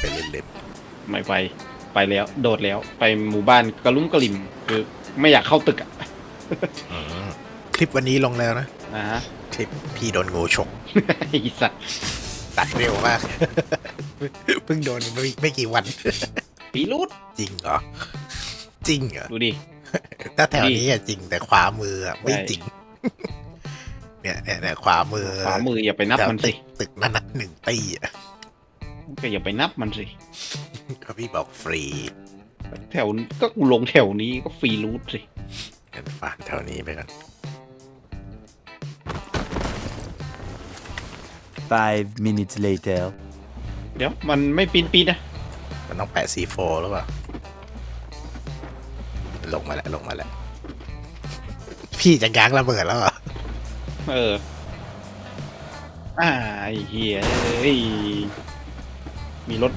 ไปเล่นไม่ไปไปแล้ว โดดแล้ว ไปหมู่บ้านกระลุ้มกระลิมคือไม่อยากเข้าตึกอะๆอืมคลิปวันนี้ลงแล้วนะนะฮะคลิปพี่โดนงูฉกไอ้สัตว์ตัดเร็วมากเพิ่งโดนไม่ไม่กี่วันปีรูดจริงเหรอ จริงเหรอดูดิถ้าแถวนี้อะจริงแต่ขวามืออะไม่ใช่จริงเนี่ยเนี่ยเนี่ยขวามือขวามืออย่าไปนับแถวมันตึสิกตึกนั้นนะหนึ่งตีอะ ก็อย่าไปนับมันสิ ก็พี่บอกฟรีแถวก็กูลงแถวนี้ก็ฟรีรูทสิกันฟานแถวนี้ไปกัน Five minutes later. เดี๋ยวมันไม่ปีนปีนนะ มันต้องแปะซีโฟหรือเปล่า ลงมาแล้ว ลงมาแล้ว พี่จะง้างระเบิดแล้วเหรอ เออ อ่าไอ้เฮียเอ้ย มีรถ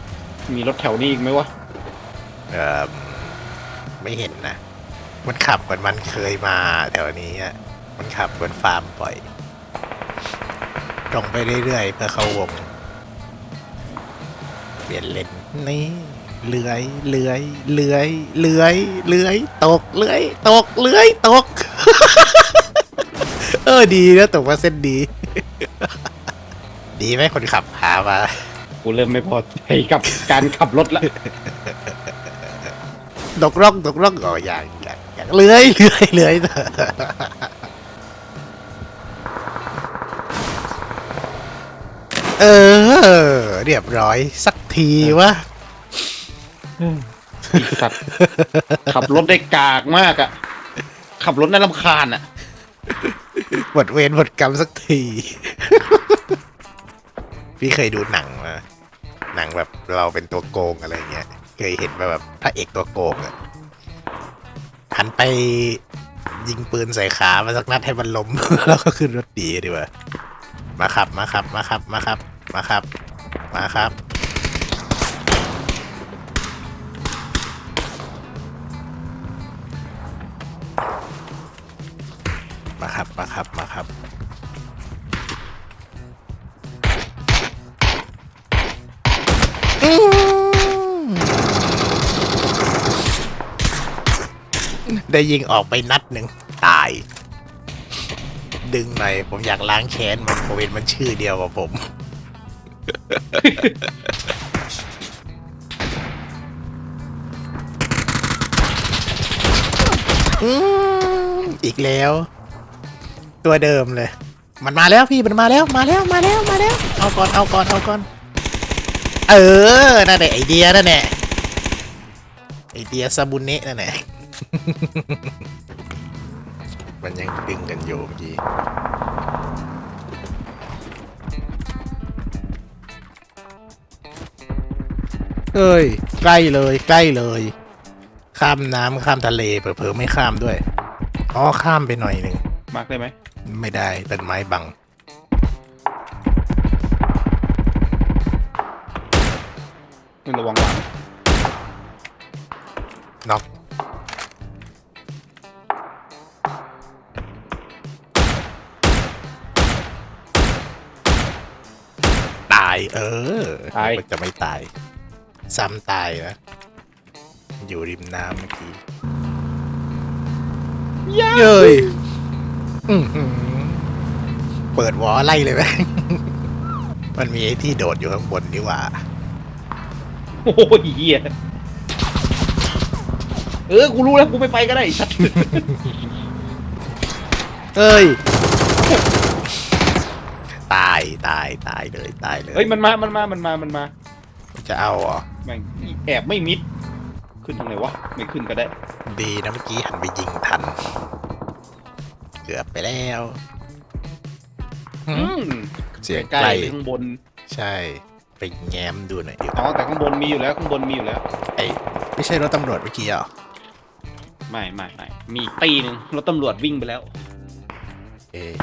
มีรถแถวนี้อีกไหมวะเออไม่เห็นนะ มันขับเหมือนมันเคยมาแถวนี้อะมันขับเหมือนฟาร์มบ่อย ตรงไปเรื่อยๆเพื่อเข้าวง เปลี่ยนเลนนี่เลื้อยเลื้อยเลื้อยเลื้อยเลื้อยตกเลื้อยตกเลื้อยตก เออดีนะตกว่าเส้นดี ดีไหมคนขับพามา กูเริ่มไม่พอใจกับการขับรถละตกร่องตกร่องอ๋ออย่างอย่างอย่างเลื้อยเลื้อยเลื้อยเออ เรียบร้อยสักทีวะไอ้สัตว์ขับรถได้กากมากอะขับรถน่ารำคาญอะหมดเวรหมดกรรมสักที พี่เคยดูหนังมา หนังแบบเราเป็นตัวโกงอะไรเงี้ยเคยเห็นว่าแบบพระเอกตัวโกงอะหันไปยิงปืนใส่ขามาสักนัดให้มันล้ม แล้วก็ขึ้นรถดีดีกว่ามาครับมาครับมาครับมาครับมาครับมาครับมาครับมาครับมาครับ ได้ยิงออกไปนัดหนึ่งตาย ดึงหน่อย ผมอยากล้างแค้นมันผมเห็นมันชื่อเดียวกับผม อืมอีกแล้ว ตัวเดิมเลย มันมาแล้วพี่มันมาแล้วมาแล้วมาแล้วมาแล้ว เอาก่อนเอาก่อนเอาก่อน เออนั่นแหละไอเดียนั่นแหละไอเดียซาบุนเนะนั่นแหละ มันยังดึงกันอยู่เมื่อกี้เอ้ย ใกล้เลย ใกล้เลย ข้ามน้ำข้ามทะเลเผลอๆไม่ข้ามด้วย อ๋อ ข้ามไปหน่อยหนึ่งมาร์กได้ไหม ไม่ได้ต้นไม้บังไม่ระวังหลังน็อกายเออตาย มันจะไม่ตาย ซ้ำตายนะ อยู่ริมน้ำเมื่อกี้เย้ยอื้อหือเปิดวอไล่เลยไหม มันมีไอ้ที่โดดอยู่ข้างบนนี่หว่า โอ้ยเฮียเออ กูรู้แล้ว กูไม่ไปก็ได้ไอ้สัตว์ เอ้ย ตายตายตายเลยตายเลยเฮ้ยมันมา มันมา มันมา มันมาจะเอาเหรอแม่งแอบไม่มิด ขึ้นทางไหนวะ ไม่ขึ้นก็ได้ ดีนะเมื่อกี้หันไปยิงทัน เกือบไปแล้วอืมเสียงใกล้ใกล้ข้างบน ใช่ ไปแง้มดูหน่อยดิอ๋อแต่ข้างบนมีอยู่แล้วข้างบนมีอยู่แล้ว ไอ้ไม่ใช่รถตำรวจเมื่อกี้เหรอไม่ไม่ไม่มีอีกตีหนึงรถตำรวจวิ่งไปแล้ว เอ๊ะ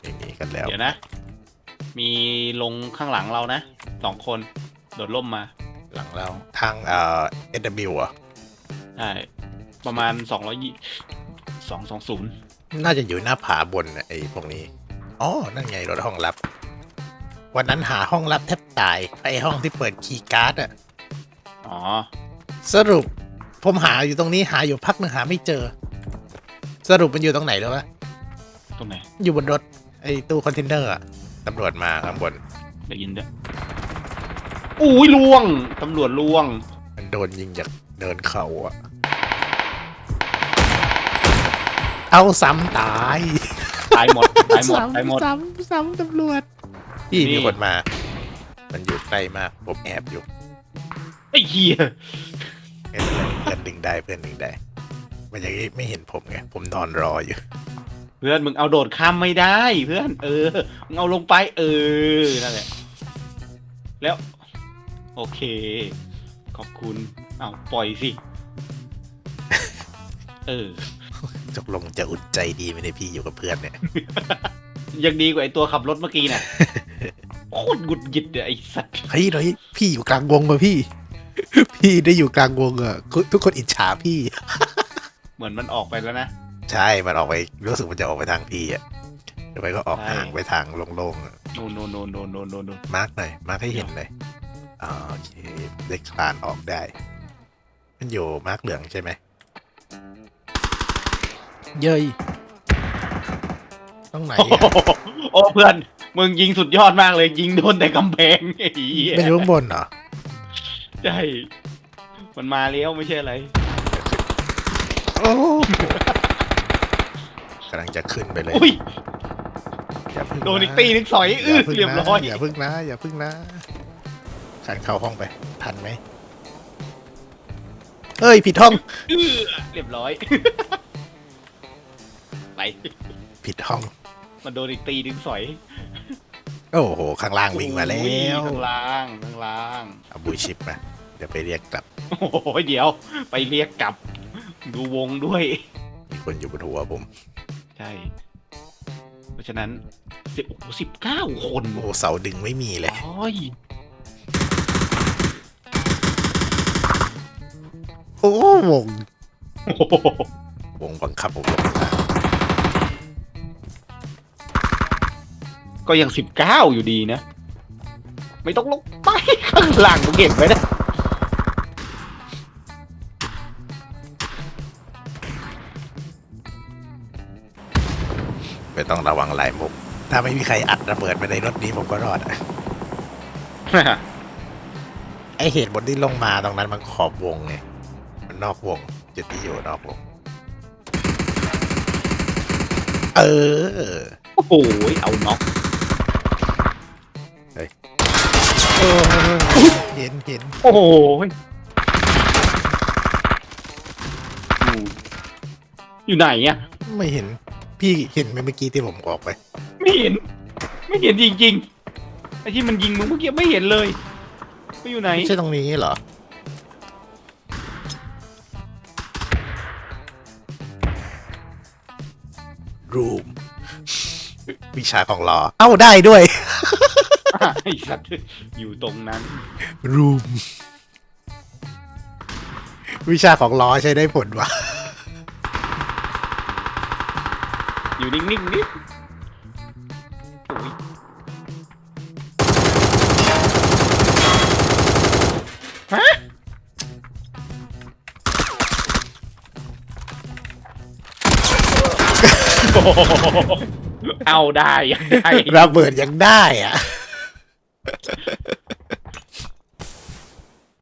ไม่มีกันแล้ว เดี๋ยวนะ มีลงข้างหลังเรานะสองคนโดดร่มมาหลังเราทางเอ่อ SW อะใช่ประมาณสองร้อยยี่สองสองศูนย์น่าจะอยู่หน้าผาบนน่ะไอ้พวกนี้อ๋อนั่นไงรถห้องรับ วันนั้นหาห้องลับแทบตายไอห้องที่เปิดคีย์การ์ดอะอ๋อ สรุปผมหาอยู่ตรงนี้หาอยู่พักหนึ่งหาไม่เจอ สรุปมันอยู่ตรงไหนรู้ปะตรงไหนอยู่บนรถไอตู้คอนเทนเนอร์อะ ตำรวจมาข้างบน ได้ยินด้วยอุ้ยล่วง ตำรวจล่วง มันโดนยิงจากเดินเขาอะเอาซ้ำตายตายหมด ตายหมด ตายหมด ซ้ำซ้ำตำรวจพี่นี่ มีคนมา มันอยู่ใกล้มาก ผมแอบอยู่ไอ้เหี้ยไม่เป็นไรเพื่อนดึงได้เพื่อนดึงได้ มันยังไม่เห็นผมไง ผมนอนรออยู่ เพื่อนมึงเอาโดดข้ามไม่ได้ เพื่อน เออมึงเอาลงไป เออนั่นแหละแล้ว โอเค ขอบคุณเอาปล่อยสิ เออจกลงจะอุ่นใจดีไหมเนี่ได้พี่อยู่กับเพื่อนเนี่ย ยังดีกว่าไอตัวขับรถเมื่อกี้น่ะโคตรหงุดหงิดเนี่ยไอสัตว์เฮ้ยเฮ้ยพี่อยู่กลางวงมาพี่ พี่ได้อยู่กลางวงอะทุกคนอิจฉาพี่ เหมือนมันออกไปแล้วนะ ใช่ มันออกไปรู้สึกมันจะออกไปทางพี่อะเดี๋ยวไปก็ออกใช่ ทางไปทางโล่งๆอะโนนโนนโนนโนนโนนโนนโนนมาร์กหน่อยมาร์กให้เห็นหน่อยอ่าโอเคได้คลานออกได้ มันอยู่มาร์กเหลืองใช่ไหมเย้ยต้องไหนโอ้อะโหโอ้เพื่อน มึงยิงสุดยอดมากเลย ยิงโดนแต่กำแพงไอ้เหี้ยไม่รู้ข้างบนเหรอ ใช่มันมาแล้วไม่ใช่อะไร โอ้ กำลังจะขึ้นไปเลยอุ้ยอย่าพึ่งะโดนอีกตีนึงสอยอื้อพึ่งเรียบนะร้อยอย่าพึ่งนะ อย่าพึ่งนะขันเข้าห้องไปทันไหมเฮ้ยผิดห้องอื้อเรียบร้อย ไป ผิดห้อง มันโดนอีกตีนึงสอยโอ้โหข้างล่างวิ่งมาแล้อุ้ยวข้างล่างข้างล่าง เอาบูชิปมาเดี๋ยวไปเรียกกลับโอ้โหเดี๋ยว ไปเรียกกลับ ดูวงด้วย มีคนอยู่บนหัวผมใช่ เพราะฉะนั้นสิบสิบเก้าคนโอ้เสาดึงไม่มีเลยโอ้ยโอ้วงโอ้โหวงบังคับผมลงมาก็ยังสิบเก้าอยู่ดีนะ ไม่ต้องลงไปข้างหลังกูเก็บไว้นะ ไม่ต้องระวังหลายมุกถ้าไม่มีใครอัดระเบิดไปในรถนี้ผมก็รอดอะไอเหตุบนที่ลงมาตรงนั้นมันขอบวงไงมันนอกวงจุดที่อยู่นอกวง เออ โอ้โหเอาน็อกเออเห็นเห็นโอ้โหอืมอยู่ไหนอะไม่เห็น พี่เห็นไหมเมื่อกี้ที่ผมออกไป ไม่เห็น ไม่เห็นจริงๆไอ้ที่มันยิงมึงเมื่อกี้ไม่เห็นเลยไม่อยู่ไหนไม่ใช่ตรงนี้เหรอ รูม วิชาของลอเอ้าได้ด้วยไอ้สัตว์อยู่ตรงนั้น รูม วิชาของล้อใช้ได้ผลวะ อยู่นิ่งๆนิดโอ้ยฮะโอ้โหเอาได้ได้ ระเบิดยังได้อะ